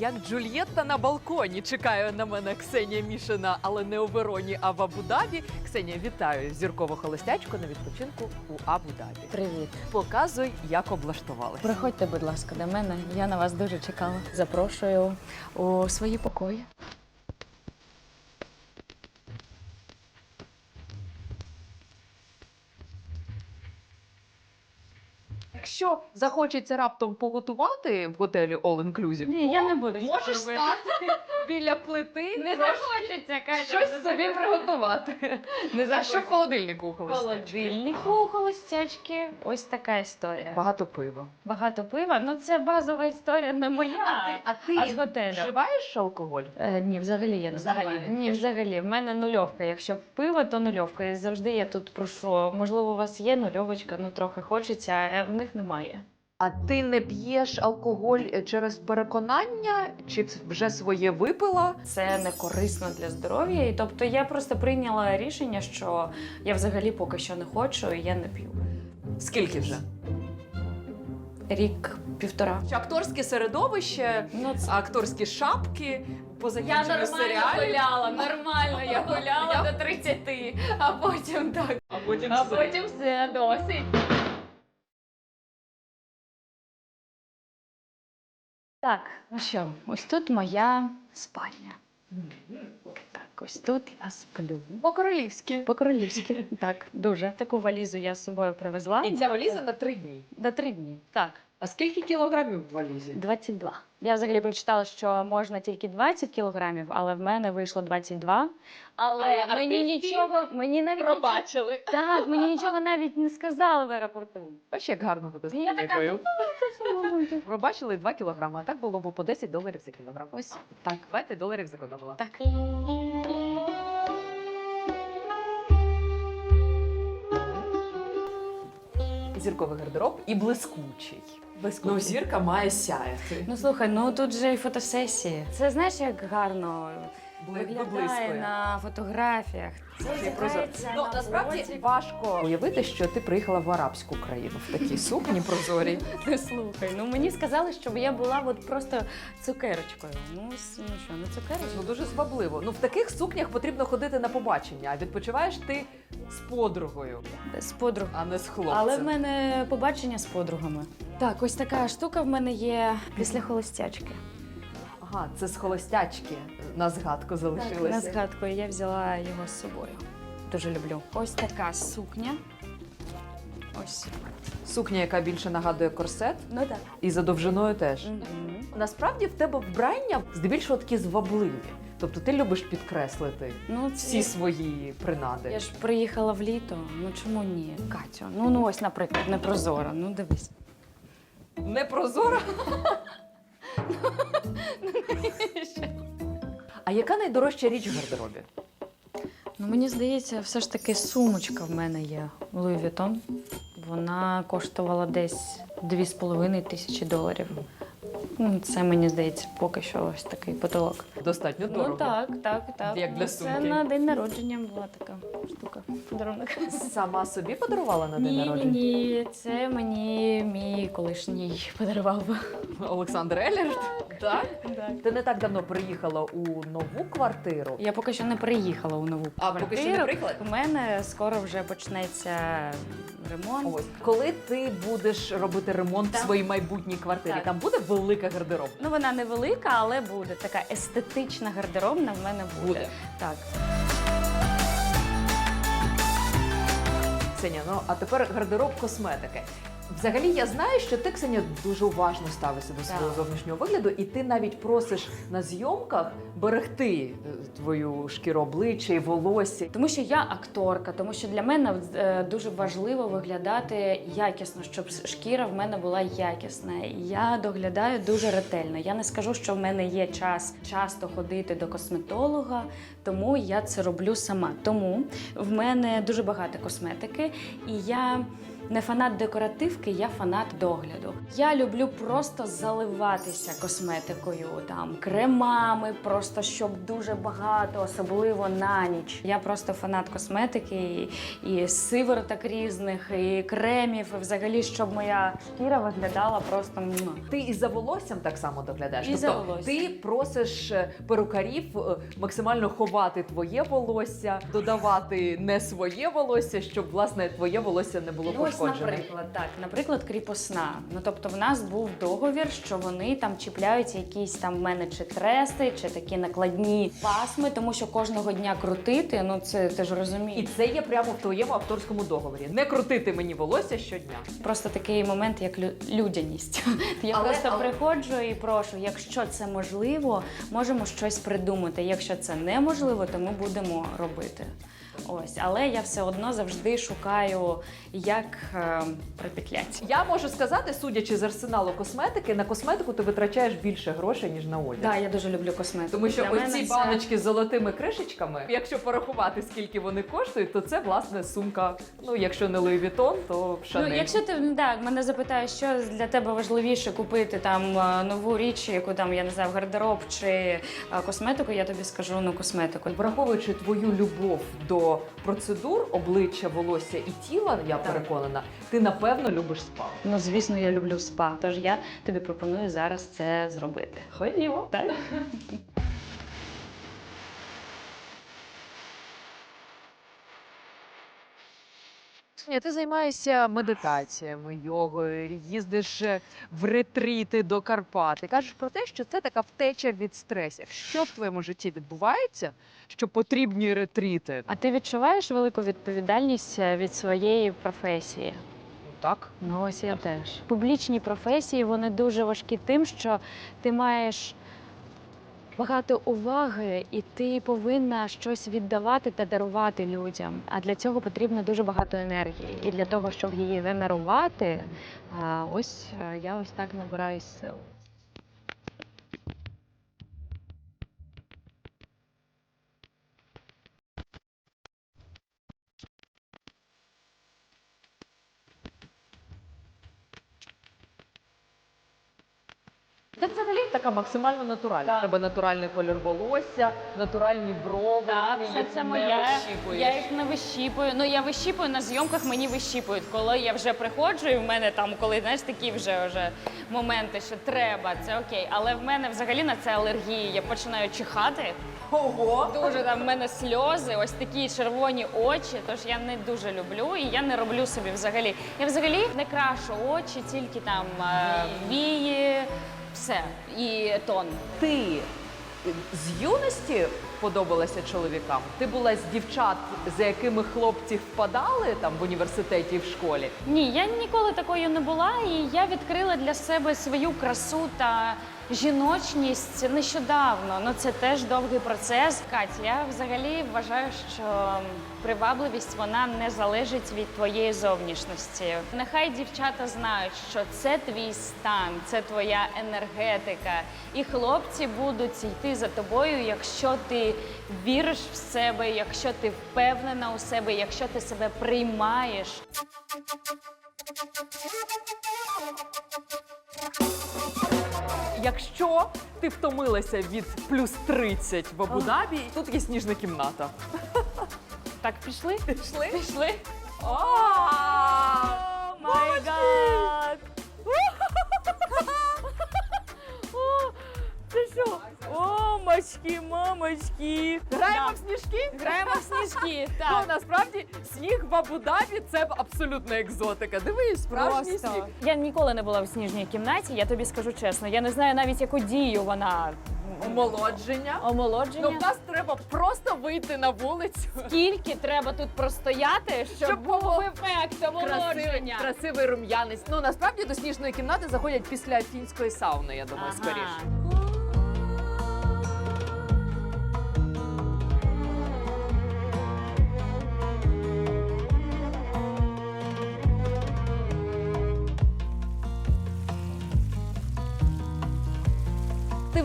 Як Джульєтта на балконі чекає на мене Ксенія Мішина, але не у Вероні, а в Абу-Дабі. Ксенія, вітаю зіркову холостячку на відпочинку у Абу-Дабі. Привіт. Показуй, як облаштувалася. Приходьте, будь ласка, до мене. Я на вас дуже чекала. Запрошую у свої покої. Якщо захочеться раптом поготувати в готелі All Inclusive, Ні, я не буду. можеш стати біля плити, Не трошки захочеться, каже. щось собі приготувати. Не за що в холодильнику у холостячки? Холодильнику холостячки. Ось така історія. Багато пива. Багато пива. Ну це базова історія, не моя. А ти А з готелю. вживаєш алкоголь? Е, ні, взагалі я не Взагалі не Ні, взагалі. В мене нульовка. Якщо пиво, то нульовка. І завжди я тут прошу. Можливо, у вас є нульовочка, ну трохи хочеться, а в них немає. А ти не п'єш алкоголь е, через переконання, чи вже своє випила? Це не корисно для здоров'я. І тобто я просто прийняла рішення, що я взагалі поки що не хочу, і я не п'ю. Скільки вже? Рік півтора. Акторське середовище, Ну це акторські шапки по я нормально серіалів. гуляла, нормально я гуляла до 30, а потім так. А потім А все. потім все досить. Так, ну що, ось тут моя спальня. Так, ось тут я сплю. По-королівськи. По-королівськи. Так, дуже. Таку валізу я з собою привезла. І ця валіза на три дні. На три дні. Так, А скільки кілограмів в валізі? 22. Я взагалі прочитала, що можна тільки 20 кілограмів, але в мене вийшло 22. Але А мені нічого, мені навіть Пробачили. так, мені нічого навіть не сказали в аеропорту. Бачиш, як гарно тебе Я така. Пробачили 2 кілограми, а так було б по 10 доларів за кілограм. Ось так. 20 доларів зекономила. Так. Зірковий гардероб і блискучий. Ну, зірка має сяяти. Ну слухай, ну тут же і фотосесії. Це знаєш, як гарно виглядає виблискує. на фотографіях. Це прозор- Ну на насправді вулиці. важко уявити, що ти приїхала в арабську країну в такій сукні прозорій. Не слухай. Ну мені сказали, щоб я була от просто цукерочкою. Ну, ну що, не Ну цукерочкою? дуже звабливо. Ну в таких сукнях потрібно ходити на побачення, а відпочиваєш ти з подругою, З подруг. а не з хлопцем. Але в мене побачення з подругами. Так, ось така штука в мене є після холостячки. Ага, це з холостячки на згадку залишилося. на згадку я взяла його з собою. Дуже люблю. Ось така сукня. Ось. Сукня, яка більше нагадує корсет, Ну так. і за довжиною теж. Мгм. Насправді в тебе вбрання здебільшого такі звабливі. Тобто ти любиш підкреслити Ну, всі свої принади. Я ж приїхала в літо. Ну чому ні? Катю, ну, ну ось, наприклад, непрозора. Ну дивись. Не прозора. А яка найдорожча річ в гардеробі? Ну мені здається, все ж таки сумочка в мене є Louis Vuitton. Вона коштувала десь 2,5 тисячі доларів. Ну, це мені здається, поки що ось такий потолок. Достатньо дорого. Ну так, так, так. Як для Ну, сумки. Це на день народження була така штука. Подарунок. Сама собі подарувала на день Ні, ні, народження? ні. Це мені мій колишній подарував. Олександр Еллерт? Так? Так. Ти не так давно приїхала у нову квартиру. Я поки що не приїхала у нову А, квартиру. поки що не приїхала? У мене скоро вже почнеться ремонт. Ось коли ти будеш робити ремонт в своїй майбутній квартирі, Так. там буде велика гардероб. Ну вона невелика, але буде така естетична гардеробна в мене буде. Буде. Так. Сеня, ну а тепер гардероб косметики. Взагалі я знаю, що ти, Ксенія, дуже уважно ставишся до свого зовнішнього вигляду, і ти навіть просиш на зйомках берегти е, твою шкіру обличчя і волосся. Тому що я акторка, тому що для мене е, дуже важливо виглядати якісно, щоб шкіра в мене була якісна. Я доглядаю дуже ретельно. Я не скажу, що в мене є час часто ходити до косметолога, тому я це роблю сама. Тому в мене дуже багато косметики, і я не фанат декоративки. я фанат догляду. Я люблю просто заливатися косметикою, там кремами, просто щоб дуже багато, особливо на ніч. Я просто фанат косметики і, і сивороток різних, і кремів, і взагалі, щоб моя шкіра виглядала просто. Ти і за волоссям так само доглядаєш. І тобто за волоссям. ти просиш е, перукарів е, максимально ховати твоє волосся, додавати не своє волосся, щоб власне твоє волосся не було Ну, Ось, наприклад, так, наприклад, кріпосна. Ну тобто, в нас був договір, що вони там чіпляються якісь там в мене чи треси, чи такі накладні пасми, тому що кожного дня крутити, ну це ти ж І це є прямо в твоєму авторському договорі. Не крутити мені волосся щодня. Просто такий момент, як лю- людяність. Я Але- просто але- приходжу і прошу, якщо це можливо, можемо щось придумати. Якщо це неможливо, то ми будемо робити. Ось, але я все одно завжди шукаю, як е, припетлять. Я можу сказати, судячи з арсеналу косметики, на косметику ти витрачаєш більше грошей ніж на одяг. Так, я дуже люблю косметику. Тому що Для мене оці це- баночки з золотими кришечками, якщо порахувати, скільки вони коштують, то це власне сумка. Ну, якщо не Louis Vuitton, то Chanel. Ну, якщо ти ну, так, мене запитаєш, що для тебе важливіше купити там е, нову річ, яку там я не знаю, в гардероб чи е, косметику, я тобі скажу ну косметику. Враховуючи твою любов до процедур обличчя, волосся і тіла, я Так. переконана, ти напевно любиш спа. Ну, звісно, я люблю спа. Тож я тобі пропоную зараз це зробити. Ходімо. Так? Ні, ти займаєшся медитаціями, йогою, їздиш е, в ретріти до Карпат. І кажеш про те, що це така втеча від стресів. Що в твоєму житті відбувається, що потрібні ретріти? А ти відчуваєш велику відповідальність е, від своєї професії? Ну, Так. Ну, ось я теж. Публічні професії вони дуже важкі тим, що ти маєш багато уваги, і ти повинна щось віддавати та дарувати людям. А для цього потрібно дуже багато енергії. І для того, щоб її генерувати, ось е, я ось так набираю сил. Це взагалі така максимально натуральна. Так. Треба натуральний колір волосся, натуральні брови. Так, все це моє. Я їх не вищіпую. Ну я вищіпую на зйомках, мені вищіпують. Коли я вже приходжу, і в мене там, коли знаєш, такі вже вже моменти, що треба, це окей. Але в мене взагалі на це алергії. Я починаю чихати. Ого! Дуже там в мене сльози, ось такі червоні очі. Тож я не дуже люблю і я не роблю собі взагалі. Я взагалі не крашу очі, тільки там е, вії, все і тон. Ти з юності подобалася чоловікам? Ти була з дівчат, за якими хлопці впадали там в університеті в школі? Ні, я ніколи такою не була, і я відкрила для себе свою красу та жіночність нещодавно. Ну це теж довгий процес. Кать, я взагалі вважаю, що привабливість вона не залежить від твоєї зовнішності. Нехай дівчата знають, що це твій стан, це твоя енергетика, і хлопці будуть йти за тобою, якщо ти віриш в себе, якщо ти впевнена у себе, якщо ти себе приймаєш. Якщо ти втомилася від плюс 30 в Абу-Дабі, тут є сніжна кімната. Так, пішли? Пішли? Пішли. О, май гад! О, мачки, мамочки. Граємо Да. в сніжки? Граємо в сніжки. Ну, Так. насправді сніг в Абу-Дабі це абсолютна екзотика. Дивись, справжній сніг. Я ніколи не була в сніжній кімнаті, я тобі скажу чесно. Я не знаю навіть, яку дію вона Омолодження. омолодження. Ну, в нас треба просто вийти на вулицю. Скільки треба тут простояти, щоб, Щоб був було ефект Красивий, омолодження? красивий рум'янець. Ну насправді до сніжної кімнати заходять після фінської сауни, я думаю, Ага. скоріше.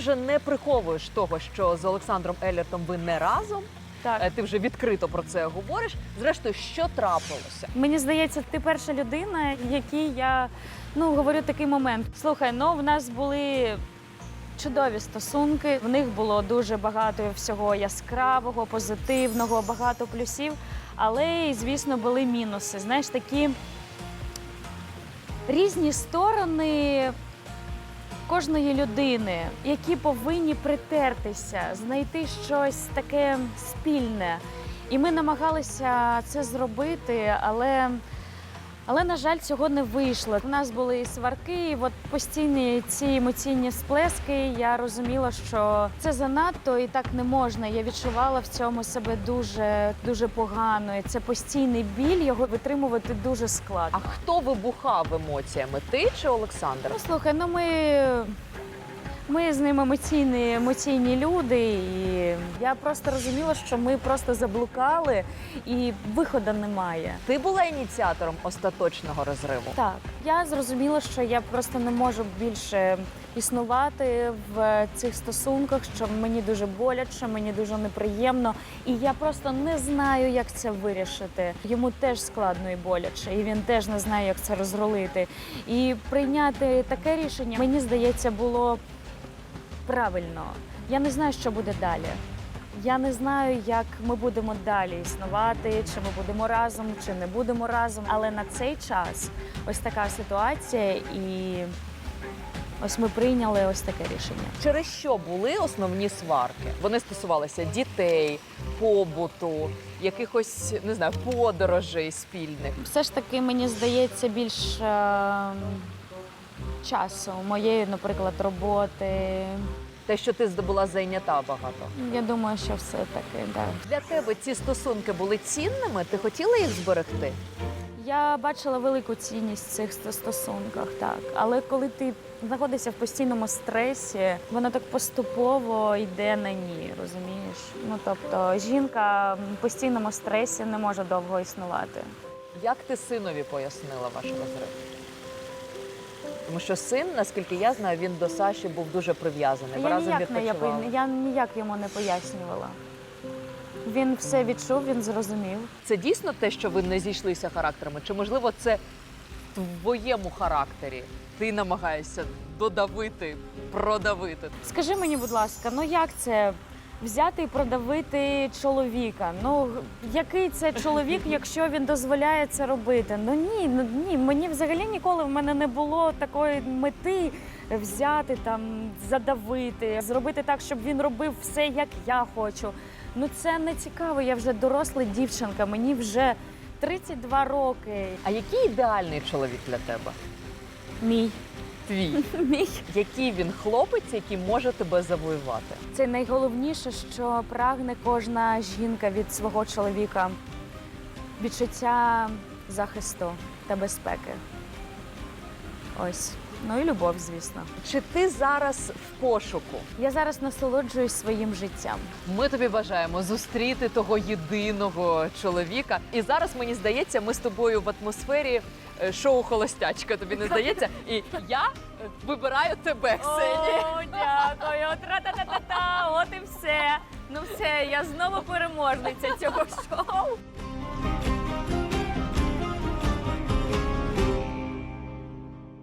Вже не приховуєш того, що з Олександром Еллертом ви не разом. Так. Е, Ти вже відкрито про це говориш. Зрештою, що трапилося? Мені здається, ти перша людина, якій я ну говорю такий момент. Слухай, ну в нас були чудові стосунки. В них було дуже багато всього яскравого, позитивного, багато плюсів. Але, звісно, були мінуси. Знаєш, такі різні сторони кожної людини, які повинні притертися, знайти щось таке спільне. І ми намагалися це зробити, але, але на жаль, цього не вийшло. У нас були і сварки, і от постійні ці емоційні сплески. Я розуміла, що це занадто і так не можна. Я відчувала в цьому себе дуже дуже погано. І це постійний біль, його витримувати дуже складно. А хто вибухав емоціями? Ти чи Олександр? Ну слухай, ну ми, ми з ним емоційні, емоційні люди, і я просто розуміла, що ми просто заблукали і виходу немає. Ти була ініціатором остаточного розриву. Так, я зрозуміла, що я просто не можу більше існувати в цих стосунках, що мені дуже боляче, мені дуже неприємно, і я просто не знаю, як це вирішити. Йому теж складно і боляче, і він теж не знає, як це розрулити. І прийняти таке рішення, мені здається, було правильно. Я не знаю, що буде далі. Я не знаю, як ми будемо далі існувати, чи ми будемо разом, чи не будемо разом. Але на цей час ось така ситуація, і ось ми прийняли ось таке рішення. Через що були основні сварки? Вони стосувалися дітей, побуту, якихось не знаю, подорожей спільних. Все ж таки, мені здається, більш е, часу моєї, наприклад, роботи. Те, що ти була зайнята багато. Я думаю, що все таки, так. Для тебе ці стосунки були цінними? Ти хотіла їх зберегти? Я бачила велику цінність в цих сто- стосунках, так. Але коли ти знаходишся в постійному стресі, воно так поступово йде на ні, розумієш? Ну тобто жінка в постійному стресі не може довго існувати. Як ти синові пояснила ваш розрив? Тому що син, наскільки я знаю, він до Саші був дуже прив'язаний. Я разом ніяк, не, я, я ніяк йому не пояснювала. Він все відчув, він зрозумів. Це дійсно те, що ви не зійшлися характерами? Чи можливо це в твоєму характері? Ти намагаєшся додавити, продавити? Скажи мені, будь ласка, ну як це взяти і продавити чоловіка? Ну який це чоловік, якщо він дозволяє це робити? Ну ні, ну ні, мені взагалі ніколи в мене не було такої мети взяти там, задавити, зробити так, щоб він робив все, як я хочу. Ну це не цікаво. Я вже доросла дівчинка, мені вже 32 роки. А який ідеальний чоловік для тебе? Мій. Твій. Мій. Який він хлопець, який може тебе завоювати? Це найголовніше, що прагне кожна жінка від свого чоловіка відчуття захисту та безпеки. Ось. Ну і любов, звісно. Чи ти зараз в пошуку? Я зараз насолоджуюсь своїм життям. Ми тобі бажаємо зустріти того єдиного чоловіка. І зараз мені здається, ми з тобою в атмосфері е, шоу Холостячка. Тобі не здається? І я е, вибираю тебе, Ксенія. О, дякую. Тра-та-та-та-та. От і все. Ну все, я знову переможниця цього шоу.